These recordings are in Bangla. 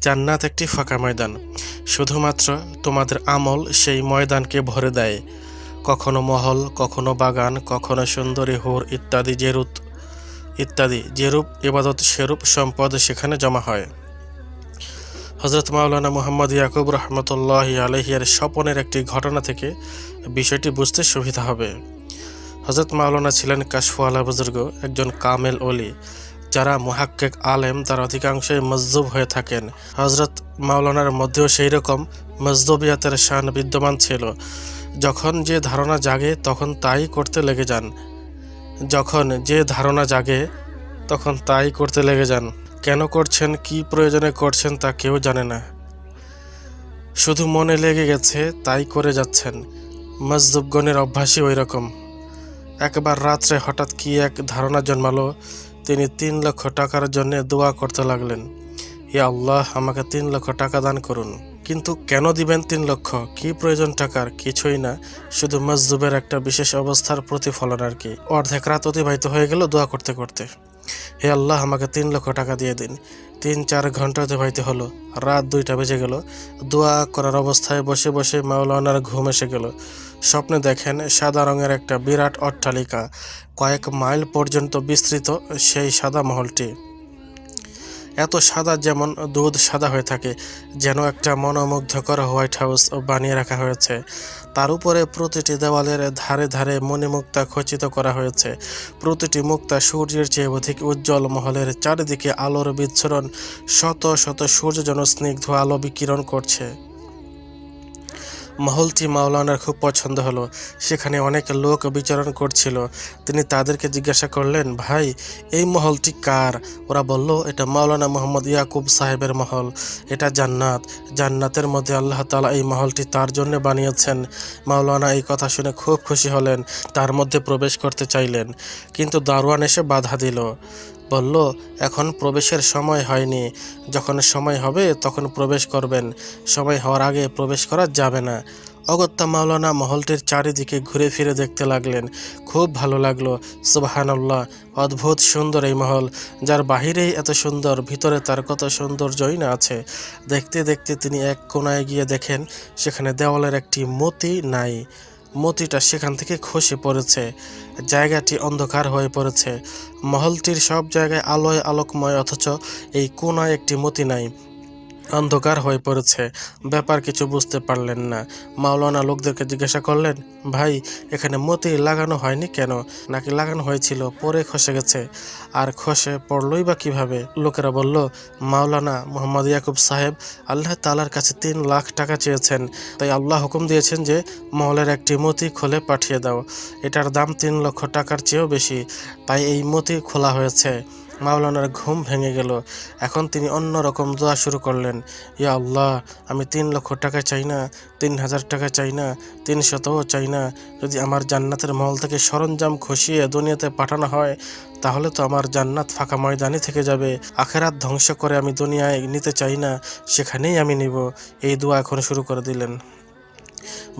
জান্নাত একটি ফাঁকা ময়দান। শুধুমাত্র তোমাদের আমল সেই ময়দানকে ভরে দেয়। কখনো মহল, কখনো বাগান, কখনো সুন্দরী হুর ইত্যাদি যেরূপ ইত্যাদি যেরূপ ইবাদত, সেরূপ সম্পদ সেখানে জমা হয়। হজরত মাওলানা মুহাম্মদ ইয়াকুব রহমতুল্লাহ আলহিয়ার স্বপনের একটি ঘটনা থেকে বিষয়টি বুঝতে সুবিধা হবে। হজরত মাওলানা ছিলেন কাশফুয়ালা বুজুর্গ একজন কামেল অলি যারা মুহাক্কেক আলেম, তার অধিকাংশই মজদুব হয়ে থাকেন। হজরত মাওলানার মধ্যেও সেই রকম মজদুবিয়াতের শান বিদ্যমান ছিল। যখন যে ধারণা জাগে, তখন তাই করতে লেগে যান। যখন যে ধারণা জাগে, তখন তাই করতে লেগে যান। কেন করছেন, কি প্রয়োজনে করছেন, তা কেউ জানে না। শুধু মনে লেগে গেছে, তাই করে যাচ্ছেন। মজদুবগণের অভ্যাসই ওই রকম। একবার রাত্রে হঠাৎ কি এক ধারণা জন্মালো তিনি তিন লক্ষ টাকার জন্য দোয়া করতে লাগলেন। ইয়া আল্লাহ, আমাকে তিন লক্ষ টাকা দান করুন। কিন্তু কেন দিবেন তিন লক্ষ? কি প্রয়োজন টাকার? কিছুই না। শুধু মজদুবের একটা বিশেষ অবস্থার প্রতিফলন আর কি। অর্ধেক রাত অতিবাহিত হয়ে গেল দোয়া করতে করতে। হে আল্লাহ, আমাকে তিন লক্ষ টাকা দিয়ে দিন। তিন চার ঘণ্টা অতিবাহিত হলো। রাত দুইটা বেজে গেল। দোয়া করার অবস্থায় বসে বসে মাওলানার ঘুম এসে গেল। স্বপ্নে দেখেন সাদা রঙের একটা বিরাট অট্টালিকা। কয়েক মাইল পর্যন্ত বিস্তৃত সেই সাদা মহলটি। এত সাদা যেমন দুধ সাদা হয়ে থাকে, যেন একটা মনোমুগ্ধকর হোয়াইট হাউস বানিয়ে রাখা হয়েছে। তার উপরে প্রতিটি দেওয়ালের ধারে ধারে মণিমুক্তা খচিত করা হয়েছে। প্রতিটি মুক্তা সূর্যের চেয়ে অধিক উজ্জ্বল মহলের চারিদিকে আলোর বিচ্ছরণ, শত শত সূর্য যেন স্নিগ্ধ আলো বিকিরণ করছে। মহলটি মাওলানার খুব পছন্দ হলো। সেখানে অনেক লোক বিচরণ করছিল। তিনি তাদেরকে জিজ্ঞাসা করলেন, ভাই, এই মহলটি কার? ওরা বলল, এটা মাওলানা মোহাম্মদ ইয়াকুব সাহেবের মহল। এটা জান্নাত। জান্নাতের মধ্যে আল্লাহ তালা এই মহলটি তার জন্য বানিয়েছেন। মাওলানা এই কথা শুনে খুব খুশি হলেন। তার মধ্যে প্রবেশ করতে চাইলেন। কিন্তু দারোয়ান এসে বাধা দিল। বলল, এখন প্রবেশের সময় হয়নি। যখন সময় হবে, তখন প্রবেশ করবেন। সময় হওয়ার আগে প্রবেশ করা যাবে না। অগত্যা মাওলানা মহলটির চারিদিকে ঘুরে ফিরে দেখতে লাগলেন। খুব ভালো লাগল। সুবাহানাল্লাহ, অদ্ভুত সুন্দর এই মহল, যার বাহিরেই এত সুন্দর, ভিতরে তার কত সৌন্দর্যই না আছে। দেখতে দেখতে তিনি এক কোনায় গিয়ে দেখেন, সেখানে দেওয়ালের একটি মতি নাই। মতিটা সেখান থেকে খসে পড়েছে। জায়গাটি অন্ধকার হয়ে পড়েছে। মহলটির সব জায়গায় আলোয় আলোকময়, অথচ এই কোনায় একটি মতি নাই। অন্ধকার হয়ে পড়েছে। ব্যাপার কিছু বুঝতে পারলেন না। মাওলানা লোকদেরকে জিজ্ঞাসা করলেন, ভাই, এখানে মতি লাগানো হয়নি কেন? নাকি লাগানো হয়েছিল, পরে খসে গেছে। আর খসে পড়লই বা কীভাবে? লোকেরা বলল, মাওলানা মোহাম্মদ ইয়াকুব সাহেব আল্লাহ তালার কাছে তিন লাখ টাকা চেয়েছেন। তাই আল্লাহ হুকুম দিয়েছেন যে, মহলের একটি মতি খুলে পাঠিয়ে দাও। এটার দাম তিন লক্ষ টাকার চেয়েও বেশি। তাই এই মতি খোলা হয়েছে। মাওলানার ঘুম ভেঙে গেল। এখন তিনি অন্য রকম দোয়া শুরু করলেন। ইয়া আল্লাহ, আমি তিন লক্ষ টাকা চাই না, তিন হাজার টাকা চাই না, তিন শতও চাই না। যদি আমার জান্নাতের মহল থেকে সরঞ্জাম খসিয়ে দুনিয়াতে পাঠানো হয়, তাহলে তো আমার জান্নাত ফাঁকা ময়দানে থেকে যাবে। আখেরাত ধ্বংস করে আমি দুনিয়ায় নিতে চাই না, সেখানেই আমি নিব। এই দোয়া এখন শুরু করে দিলেন।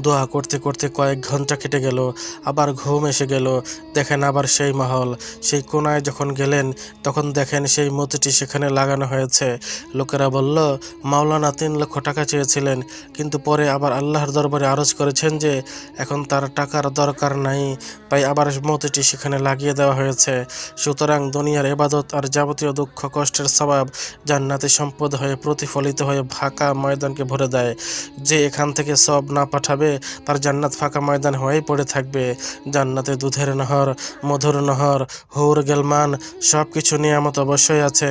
দোয়া করতে করতে কয়েক ঘণ্টা কেটে গেল, আবার ঘুম এসে গেল। দেখেন আবার সেই মহল। সেই কোনায় যখন গেলেন, তখন দেখেন সেই মতিটি সেখানে লাগানো হয়েছে। লোকেরা বলল, মাওলানা তিন লক্ষ টাকা চেয়েছিলেন, কিন্তু পরে আবার আল্লাহর দরবারে আরজ করেছেন যে, এখন তার টাকার দরকার নাই। তাই আবার মতিটি সেখানে লাগিয়ে দেওয়া হয়েছে। সুতরাং দুনিয়ার এবাদত আর যাবতীয় দুঃখ, কষ্টের স্বভাব জান্নাতি সম্পদ হয়ে প্রতিফলিত হয়ে ফাঁকা ময়দানকে ভরে দেয়। যে এখান থেকে সব না পাঠাবে তার জান্নাত ফাঁকা ময়দান হয়েই পড়ে থাকবে। জান্নাতে দুধের নহর, মধুর নহর, হৌর, গেলমান সব কিছু নিয়ামত অবশ্যই আছে।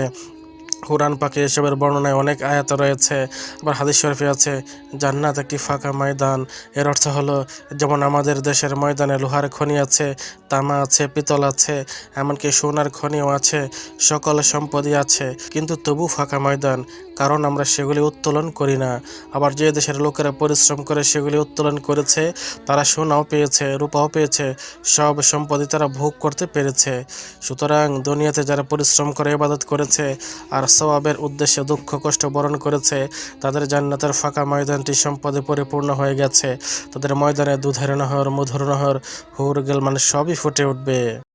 কোরআন পাকে এসবের বর্ণনায় অনেক আয়াত রয়েছে। আবার হাদিস শরীফে আছে, জান্নাত একটি ফাঁকা ময়দান। এর অর্থ হলো, যেমন আমাদের দেশের ময়দানে লোহার খনি আছে, তামা আছে, পিতল আছে, এমনকি সোনার খনিও আছে, সকল সম্পদই আছে। কিন্তু তবু ফাঁকা ময়দান, কারণ আমরা সেগুলি উত্তোলন করি না। আবার যে দেশের লোকেরা পরিশ্রম করে সেগুলি উত্তোলন করেছে, তারা সোনাও পেয়েছে, রূপাও পেয়েছে, সব সম্পদই তারা ভোগ করতে পেরেছে। সুতরাং দুনিয়াতে যারা পরিশ্রম করে ইবাদত করেছে, আর সওয়াবের উদ্দেশ্যে দুঃখ, কষ্ট বরণ করেছে। তাদের জান্নাতের ফাঁকা ময়দানটি সম্পদে পরিপূর্ণ হয়ে গেছে। তাদের ময়দানে দুধের নহর, মধুর নহর, হুর গেল মানে সবই ফুটে উঠবে।